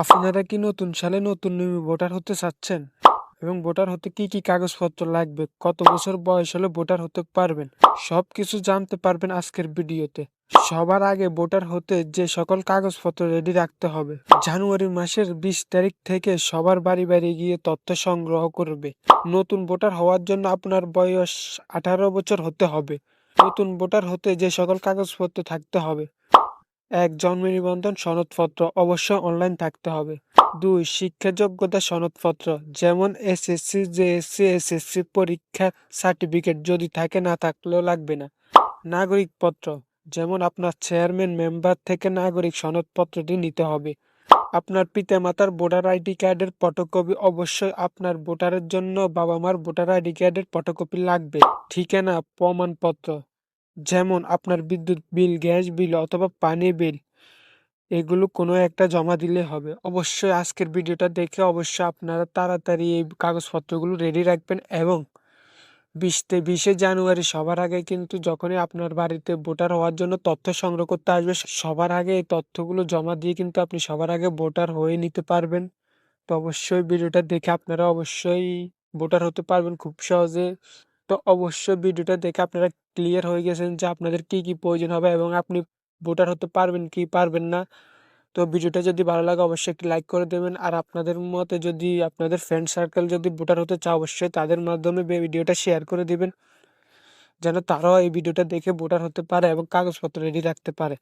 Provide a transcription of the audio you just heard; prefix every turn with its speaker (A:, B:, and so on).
A: আপনারা কি নতুন সালে নতুন ভোটার হতে চাচ্ছেন? এবং ভোটার হতে কি কি কাগজপত্র লাগবে? কত বছর বয়স হলে ভোটার হতে পারবেন? সব কিছু জানতে পারবেন আজকের ভিডিওতে। সবার আগে ভোটার হতে যে সকল কাগজপত্র রেডি রাখতে হবে, জানুয়ারি মাসের বিশ তারিখ থেকে সবার বাড়ি বাড়ি গিয়ে তথ্য সংগ্রহ করবে। নতুন ভোটার হওয়ার জন্য আপনার বয়স আঠারো বছর হতে হবে। নতুন ভোটার হতে যে সকল কাগজপত্র থাকতে হবে এক জন্ম নিবন্ধন সনদপত্র অবশ্যই অনলাইন থাকতে হবে। দুই শিক্ষা যোগ্যতা সনদপত্র, যেমন এসএসসি জেএসসি এসএসসি পরীক্ষার সার্টিফিকেট যদি থাকে না থাকলেও লাগবে না। নাগরিকপত্র, যেমন আপনার চেয়ারম্যান মেম্বার থেকে নাগরিক সনদপত্রটি নিতে হবে। আপনার পিতামাতার ভোটার আইডি কার্ডের ফটোকপি অবশ্যই আপনার ভোটারের জন্য বাবা মার ভোটার আইডি কার্ডের ফটোকপি লাগবে। ঠিকানা, প্রমাণপত্র। যেমন আপনার বিদ্যুৎ বিল, গ্যাস বিল অথবা পানি বিল, এগুলো কোনো একটা জমা দিলে হবে। অবশ্যই আজকের ভিডিওটা দেখে অবশ্যই আপনারা তাড়াতাড়ি এই কাগজপত্রগুলো রেডি রাখবেন এবং বিশতে বিশে জানুয়ারি সবার আগে কিন্তু যখনই আপনার বাড়িতে ভোটার হওয়ার জন্য তথ্য সংগ্রহ করতে আসবে, সবার আগে এই তথ্যগুলো জমা দিয়ে কিন্তু আপনি সবার আগে ভোটার হয়ে নিতে পারবেন। তো অবশ্যই ভিডিওটা দেখে আপনারা অবশ্যই ভোটার হতে পারবেন খুব সহজে। তো অবশ্যই ভিডিওটা দেখে আপনারা ক্লিয়ার হয়ে গেছেন যে আপনাদের কি কি প্রয়োজন হবে এবং আপনি ভোটার হতে পারবেন কি পারবেন না। তো ভিডিওটা যদি ভালো লাগে অবশ্যই একটি লাইক করে দেবেন। আর আপনাদের মতে যদি, আপনাদের ফ্রেন্ড সার্কেল যদি ভোটার হতে চায় অবশ্যই তাদের মাধ্যমে ভিডিওটা শেয়ার করে দিবেন। যেন তারাও এই ভিডিওটা দেখে ভোটার হতে পারে এবং কাগজপত্র রেডি রাখতে পারে।